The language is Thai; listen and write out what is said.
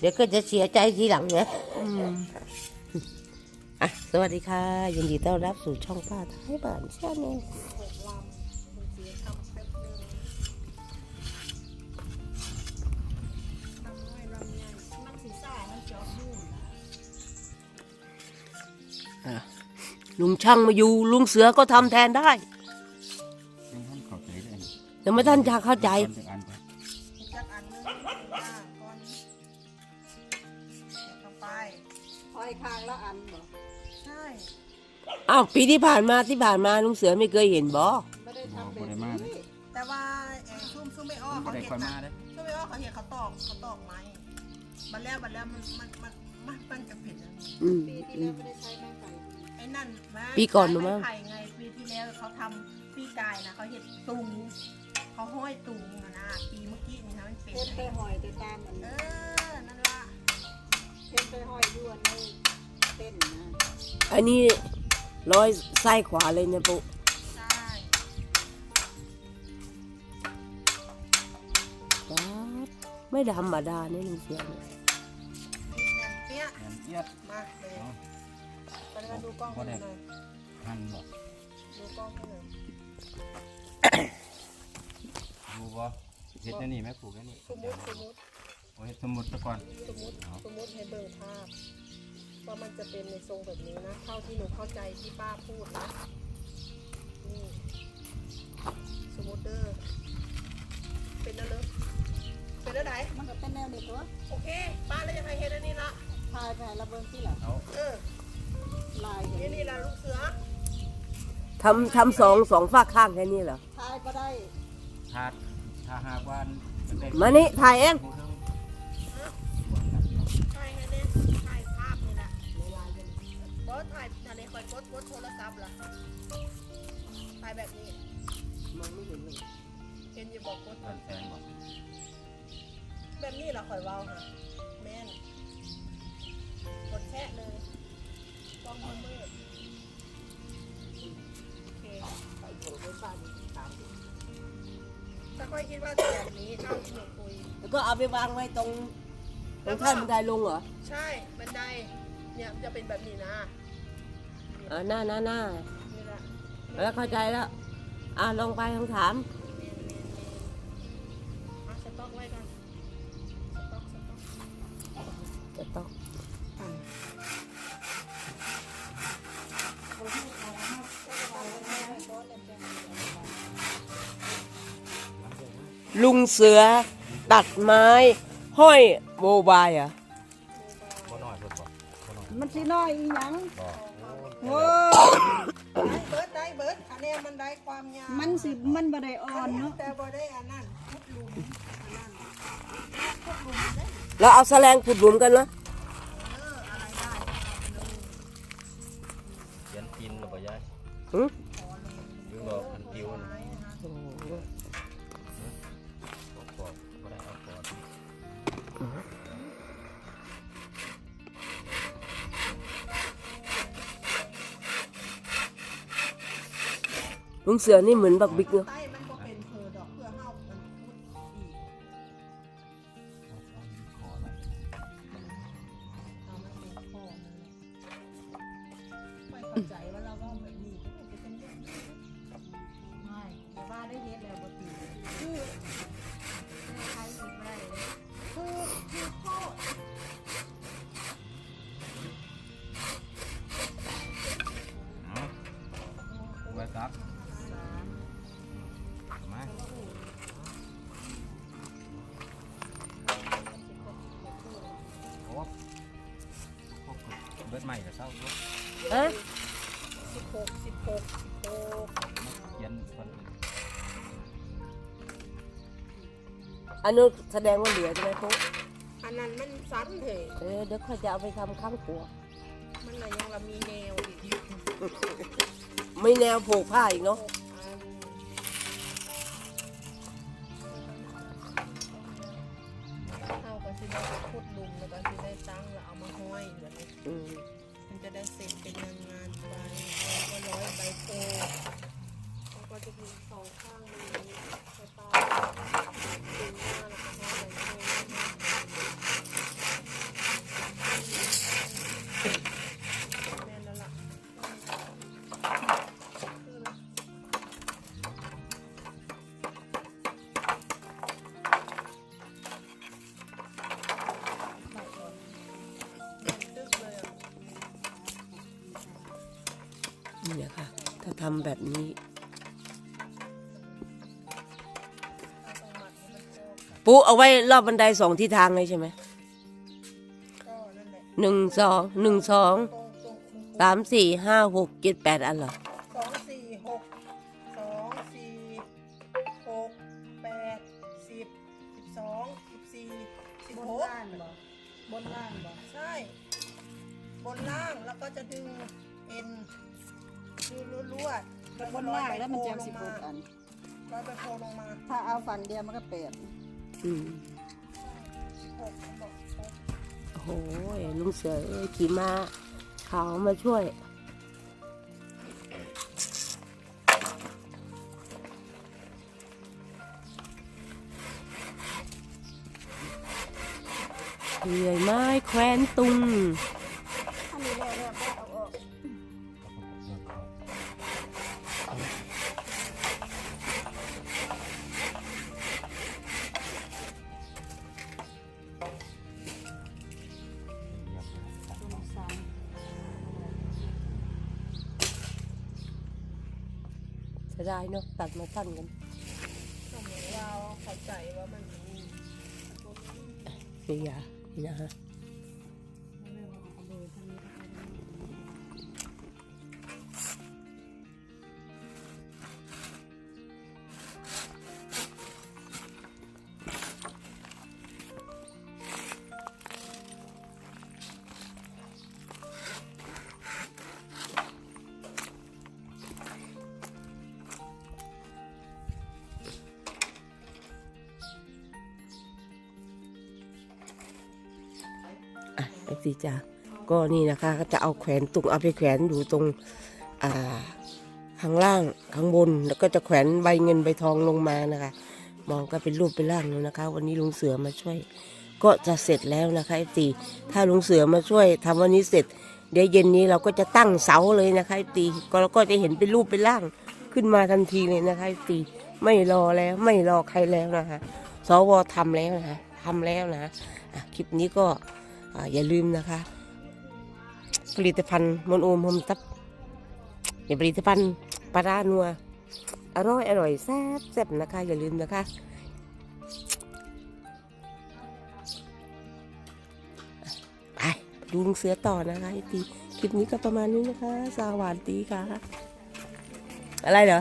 เดี๋ยวก็จะเสียใจทีหลังนะอืมอะ สวัสดีค่ะ ยินดีต้อนรับสู่ช่องป้าท้ายบ้านชาแนลอะลุงช่างมาอยู่ ลุงเสือก็ทำแทนได้ยังท่านเข้าใจได้ยังไม่ท่านจะเข้าใจตอนจะอ่านไปจั อยข้างละอันบ่ใช่อ้าวปีที่ผ่านมาที่ผ่านมาลุงเสือไม่เคยเห็นบอไม่ได้ทำแบบนี้แต่ว่าไอ้ซุ่มซุ่มไม่อ้อก็เขาได้เห็นค่อยมานะเด้อซุ่มไม่อ้อเขาเห็นเขาตอกเขาตอกไม้บันแล้วบันแล้วมันมันมันมันมันจะผิดอันนี้อืมปีที่อืแล้วมไม่ได้ใช้ไม้ไผ่ไอ้นั่นแม่ปีก่อนหนูมั้งไผ่ไงปีที่แล้วเขาทำปีกายนะเขาเห็นตุงเขาห้อยตุงอะนะปีเมื่อกี้นี่นะมันเป็นเทปไปหอยแต่ตามมันเออนั่นละ เทปไปหอยยวนในเต้นนะอันนี้ร้อยไส้ขวาเลยเนี่ยปุ๊ใช่ป๊าดไม่ธรรมดาเนี่ยลุงเสือเนี่ยแน่นเปี้ยแม่นเอียดมาเลยเนาะไปเลยมาดูกล้องให้หน่อยหันบ่ดูกล้องให้หน่อยดูบ่เฮ็ดแนวนี่แม่ปลูกแนวนี่สมมติสมมติ โอ้เฮ็ดสมุดซะก่อน สมมติสมมติให้เบิ่งภาพว่ามันจะเป็นในทรงแบบนี้นะ เท่าที่หนูเข้าใจที่ป้าพูดนะ นี่ สมมติเด้อเป็นนั่นเลยเป็นอะไรมันก็เป็นแนวนี้ตัวโอเค ป้าแล้วยังไงเห็นอันนี้ละทายไประเบิงที่หลังเอาเออลายเห็นี่นนี่ละลูกเสือ ทำทำสองสองฝากข้างแค่นี้เหรอทายก็ได้ถาดถ้าหากว่ามันได้มานี่ถ่ายเอง ถ่ายอันนี้คอยกดกดโทรศัพท์ล่ะถ่ายแบบนี้ มันไม่เห็นเลยเห็นอยู่บอกกดเพิ่นแฟนบ่แบบนี้เหราคอยเว้าค่ะแม่นกดแค่เลยกล้องมืดมืดโอเคไปโผล่ไปบ้านตามถ้าค่อยคิดว่าจะแบบนี้เท่าที่หนูคุย แล้วก็เอาไปวางไว้ตรงตรงขั้นบันไดลงเหรอ ใช่บันไดเนี่ยมันจะเป็นแบบนี้นะ อ่าหน้าหน้าหน้านี่แหละแล้วเข้าใจแล้ว อ่าลงไปลองถามเมนเมนเมนเอาสต็อกไว้ก่อนสต็อกสต็อกจะต้องลุงเสือ ตัดไม้ ห้อยโมบายเหรอะ บ่น้อยเพิ่นบ่บ่น้อยมันสิน้อยอีหยัง บ่ โอ้เบิร์ดได้เบิร์ดอันนี้มันได้ความยาวมันสิมันบ่ได้อ่อนเนาะแต่บ่ได้อันนั้นพุดหลุมอันนั้นพุดหลุมได้เราเอาแสลงขุดหลุมกันนะ ลุงเสือนี่เหมือนบักบิ๊กเนาะ บิดใหม่ก็เศร้าตัวฮะสิบหกสิบหกสิบหกเขียนคนอันนู้นแสดงว่าเหลือใช่ไหมปุ๊อันนั้นมันสั้นเถอะเออเดี๋ยวเขาจะเอาไปทำข้างครัว มันอะไรยังละมีแนวอีก ไม่แนวผูกผ้าอีกเนาะ นี่นะคะ ถ้าทำแบบนี้ปูเอาไว้รอบบันไดสองที่ทางเลยใช่ไหม หนึ่งสองหนึ่งสองสามสี่ห้าหกเจ็ดแปดอันเหรอสองสี่หกสองสี่หกแปดสิบสิบสองสิบสี่สิบบนหกล่างบ่บนล่างบ่ใช่ บนล่างแล้วก็จะดึงเอ็นดูรั่วๆบนล่างแล้วมันจะลสิบหกอัน ร้อยใบโพลงมาถ้าเอาฝั่งเดียวมันก็แปดอืมหกเขาบอก โอ้โหลุงเสือขี่ม้าขาวมาช่วย เหนื่อยไม้แควนตุง จะได้เนาะตัดมาสั้นกันก็เหมือนเราเข้าใจว่ามันมีเสียนี่นะฮะ เอฟซีจ้าก็นี่นะคะก็จะเอาแขวนตุงเอาไปแขวนอยู่ตรงอ่าข้างล่างข้างบน แล้วก็จะแขวนใบเงินใบทองลงมานะคะ มองก็เป็นรูปเป็นร่างแล้วนะคะ วันนี้ลุงเสือมาช่วย ก็จะเสร็จแล้วนะคะเอฟซีถ้าลุงเสือมาช่วยทำวันนี้เสร็จ เดี๋ยวเย็นนี้เราก็จะตั้งเสาเลยนะคะเอฟซีก็เราก็จะเห็นเป็นรูปเป็นร่างขึ้นมาทันทีเลยนะคะเอฟซีไม่รอแล้วไม่รอใครแล้วนะคะสวทำแล้วนะคะทำแล้วนะะคลิปนี้ก็ อย่าลืมนะคะ ผลิตภัณฑ์มนโอมโฮมทับอย่าผลิตภัณฑ์ปลาร้านัว อร่อยอร่อยแซ่บแซ่บนะคะ อย่าลืมนะคะ ไปดูลุงเสือต่อนะคะไอตีคลิปนี้ก็ประมาณนี้นะคะ สวัสดีค่ะ อะไรเหรอ